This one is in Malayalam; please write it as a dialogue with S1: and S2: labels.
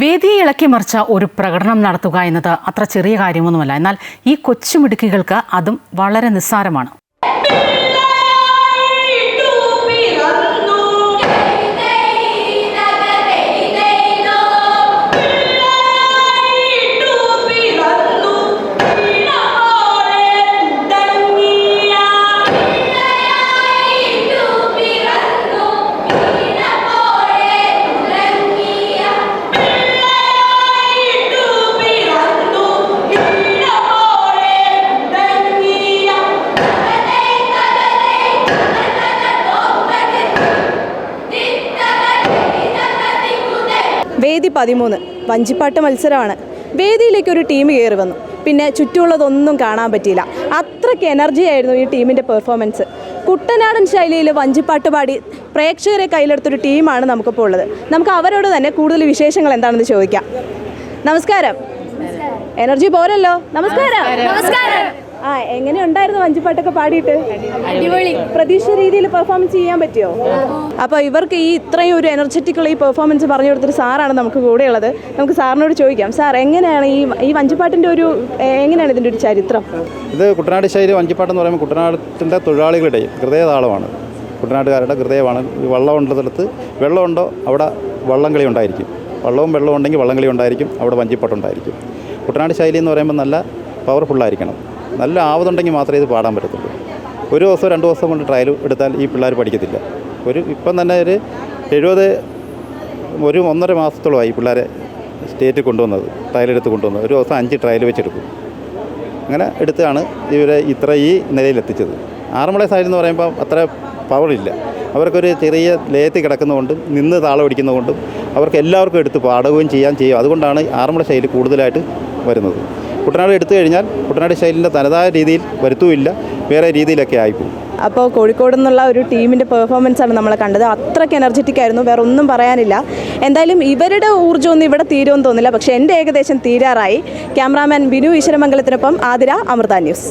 S1: വേദിയെ ഇളക്കി മറിച്ച ഒരു പ്രകടനം നടത്തുക എന്നത് അത്ര ചെറിയ കാര്യമൊന്നുമല്ല. എന്നാൽ ഈ കൊച്ചുമിടുക്കികൾക്ക് അതും വളരെ നിസ്സാരമാണ്.
S2: വേദി പതിമൂന്ന് വഞ്ചിപ്പാട്ട് മത്സരമാണ്. വേദിയിലേക്ക് ഒരു ടീം കയറി വന്നു. പിന്നെ ചുറ്റുമുള്ളതൊന്നും കാണാൻ പറ്റിയില്ല. അത്രയ്ക്ക് എനർജി ആയിരുന്നു ഈ ടീമിന്റെ പെർഫോമൻസ് കുട്ടനാടൻ ശൈലിയിൽ വഞ്ചിപ്പാട്ട് പാടി പ്രേക്ഷകരെ കയ്യിലെടുത്തൊരു ടീമാണ് നമുക്കിപ്പോൾ ഉള്ളത്. നമുക്ക് അവരോട് തന്നെ കൂടുതൽ വിശേഷങ്ങൾ എന്താണെന്ന് ചോദിക്കാം. നമസ്കാരം. എനർജി പോരല്ലോ. നമസ്കാരം. നമസ്കാരം. ആ എങ്ങനെ ഉണ്ടായിരുന്നു വഞ്ചിപ്പാട്ടൊക്കെ പാടിയിട്ട്? അടിപൊളി. പ്രതീക്ഷ രീതിയിൽ പെർഫോമൻസ് ചെയ്യാൻ പറ്റിയോ അപ്പോൾ ഇവർക്ക് ഈ ഇത്രയും ഒരു എനർജറ്റിക്കുള്ള ഈ പെർഫോമൻസ് പറഞ്ഞു കൊടുത്തൊരു സാറാണ് നമുക്ക് കൂടെയുള്ളത്. നമുക്ക് സാറിനോട് ചോദിക്കാം. സാർ എങ്ങനെയാണ് ഈ ഈ വഞ്ചിപ്പാട്ടിന്റെ ഒരു എങ്ങനെയാണ് ഇതിന്റെ ഒരു ചരിത്രം?
S3: ഇത് കുട്ടനാട് ശൈലി വഞ്ചിപ്പാട്ട് എന്ന് പറയുമ്പോൾ കുട്ടനാട്ടിന്റെ തൊഴിലാളികളുടെ ഹൃദയതാളമാണ്. കുട്ടനാട്ടുകാരുടെ ഹൃദയമാണ്. ഈ വള്ളം ഉള്ളിടത്ത് വെള്ളമുണ്ടോ അവിടെ വള്ളംകളി ഉണ്ടായിരിക്കും. വള്ളവും വെള്ളവും ഉണ്ടെങ്കിൽ വള്ളംകളി ഉണ്ടായിരിക്കും അവിടെ വഞ്ചിപ്പാട്ടുണ്ടായിരിക്കും കുട്ടനാട് ശൈലി എന്ന് പറയുമ്പോൾ നല്ല പവർഫുള്ളായിരിക്കണം നല്ല ആവതുണ്ടെങ്കിൽ മാത്രമേ ഇത് പാടാൻ പറ്റത്തുള്ളൂ. ഒരു ദിവസം രണ്ട് ദിവസം കൊണ്ട് ട്രയൽ എടുത്താൽ ഈ പിള്ളേർ പഠിക്കത്തില്ല. ഒരു ഇപ്പം തന്നെ ഒരു എഴുപത് ഒരു ഒന്നര മാസത്തോളമായി പിള്ളേരെ സ്റ്റേറ്റിൽ കൊണ്ടുവന്നത് ട്രയൽ എടുത്ത് കൊണ്ടുവന്നത്. ഒരു ദിവസം അഞ്ച് ട്രയൽ വെച്ചെടുക്കും. അങ്ങനെ എടുത്താണ് ഇവരെ ഇത്ര ഈ നിലയിലെത്തിച്ചത്. ആറന്മുള സൈഡ് എന്ന് പറയുമ്പോൾ അത്ര പവറില്ല അവർക്കൊരു ചെറിയ ലേത്തി കിടക്കുന്നതുകൊണ്ടും നിന്ന് താളം പിടിക്കുന്നതുകൊണ്ടും അവർക്ക് എല്ലാവർക്കും എടുത്ത് പാടുകയും ചെയ്യാൻ ചെയ്യും. അതുകൊണ്ടാണ് ആറന്മുള ശൈലി കൂടുതലായിട്ട് വരുന്നത്. കുട്ടനാട് എടുത്തു കഴിഞ്ഞാൽ കുട്ടനാട് ശൈലിന്റെ തനതായ രീതിയിൽ വരുത്തുമില്ല വേറെ രീതിയിലൊക്കെ ആയിപ്പോവും.
S2: അപ്പോൾ കോഴിക്കോട് നിന്നുള്ള ഒരു ടീമിന്റെ പെർഫോമൻസ് ആണ് നമ്മൾ കണ്ടത്. അത്രയ്ക്ക് എനർജറ്റിക് ആയിരുന്നു വേറെ ഒന്നും പറയാനില്ല. എന്തായാലും ഇവരുടെ ഊർജമൊന്നും ഇവിടെ തീരുമെന്ന് തോന്നില്ല പക്ഷേ എന്റെ ഏകദേശം തീരാറായി. ക്യാമറാമാൻ ബിനു ഈശ്വരമംഗലത്തിനൊപ്പം ആതിര അമൃത ന്യൂസ്.